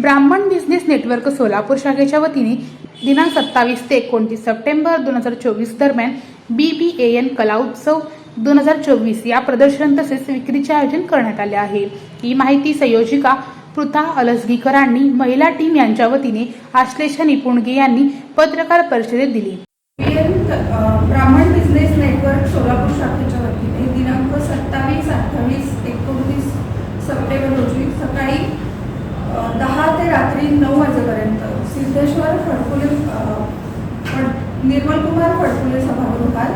ब्राह्मण business network Solapur शाखेच्या वतीने दिनांक सत्तावीस ते एकोणतीस सप्टेंबर दोन हजार चोवीस दरम्यान बी बी ए एन कला उत्सव दोन हजार चोवीस या प्रदर्शन तसेच विक्रीचे आयोजन करण्यात आले आहे. ही माहिती संयोजिका पृथा अलसगीकरांनी महिला टीम यांच्या वतीने आश्लेषा निपुणगे यांनी पत्रकार परिषदेत दिली. ब्राह्मण बिझनेस नेटवर्क सोलापूर शाखेच्या वतीने दिनांक सत्तावीस अठ्ठावीस एकोणतीस सप्टेंबर रोजी सकाळी दहा ते रात्री नऊ वाजेपर्यंत सिद्धेश्वर फडकुले फड निर्मलकुमार फडकुले सभागृहात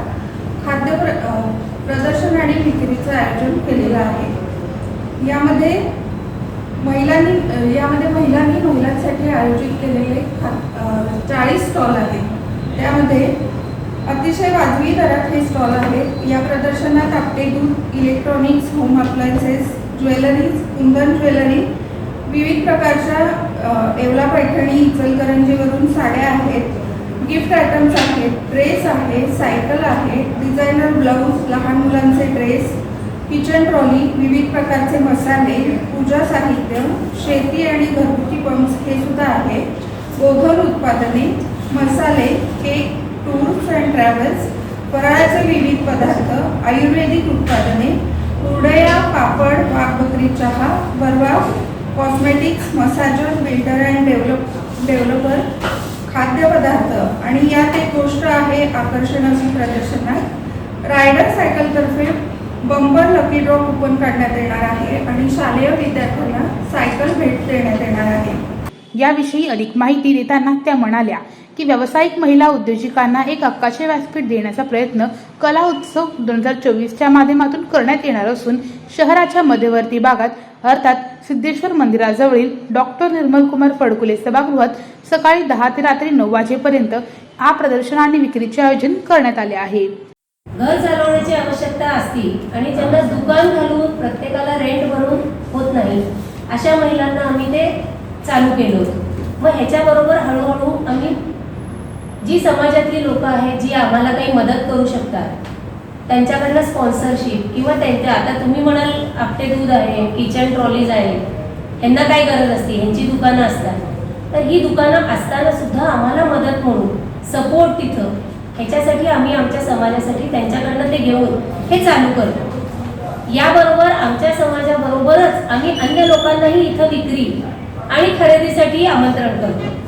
खाद्य प्र प्रदर्शन आणि विक्रीचं आयोजन केलेलं आहे. यामध्ये महिलांनी यामध्ये महिलांनी महिलांसाठी आयोजित केलेले चाळीस स्टॉल आहेत. त्यामध्ये अतिशय वाजवी दरात हे स्टॉल आहेत. या प्रदर्शनात आपटे दूध electronics home appliances jewelleries Kundan jewellery विविध प्रकारच्या येवला पैठणी इचलकरंजीवरून साड्या आहेत गिफ्ट आयटम्स आहेत ड्रेस आहे सायकल आहे डिझायनर ब्लाऊज लहान मुलांचे ड्रेस किचन ट्रॉली विविध प्रकारचे मसाले पूजा साहित्य शेती आणि घरगुती पंप्स हे सुद्धा आहे गोधन उत्पादने मसाले केक टूर्स अँड ट्रॅव्हल्स फराळाचे विविध पदार्थ आयुर्वेदिक उत्पादने कुरडया पापड वाघबकरी चहा बरवा cosmetics massager builder and develop developer खाद्यपदार्थ. आणि यात एक गोष्ट आहे आकर्षणाची प्रदर्शनात. रायडर सायकलतर्फे बंपर लकी ड्रॉ कुपन काढण्यात येणार आहे आणि शालेय विद्यार्थ्यांना सायकल भेट देण्यात येणार आहे. याविषयी अधिक माहिती देताना त्या म्हणाल्या की व्यावसायिक महिला उद्योजिकांना एक हक्काचे व्यासपीठ देण्याचा प्रयत्न कला उत्सव दोन हजार चोवीसच्या माध्यमातून करण्यात येणार असून शहराच्या मध्यवर्ती भागात अर्थात सिद्धेश्वर मंदिराजवळील डॉक्टर निर्मलकुमार फडकुले सभागृहात सकाळी दहा ते रात्री नऊ वाजेपर्यंत हा प्रदर्शन आणि विक्रीचे आयोजन करण्यात आले आहे. घर चालवण्याची आवश्यकता असती आणि ज्यांना दुकान घालून प्रत्येकाला रेंट भरून होत नाही. अशा महिलांना आम्ही ते चालू केलं मग ह्याच्याबरोबर हळूहळू आम्ही जी समाजातली लोक आहेत जी आम्हाला काही मदत करू शकतात त्यांच्याकडनं स्पॉन्सरशिप किंवा त्यांच्या आता तुम्ही म्हणाल आपटे दूध आहे किचन ट्रॉलीज आहे यांना काय गरज असते? यांची दुकानं असतात. तर ही दुकानं असताना सुद्धा आम्हाला मदत म्हणून सपोर्ट तिथं ह्याच्यासाठी आम्ही आमच्या समाजासाठी त्यांच्याकडनं ते घेऊन हे चालू करतो. याबरोबर आमच्या समाजाबरोबरच आम्ही अन्य लोकांनाही इथं विक्री आणि खरेदीसाठी आमंत्रण करतो.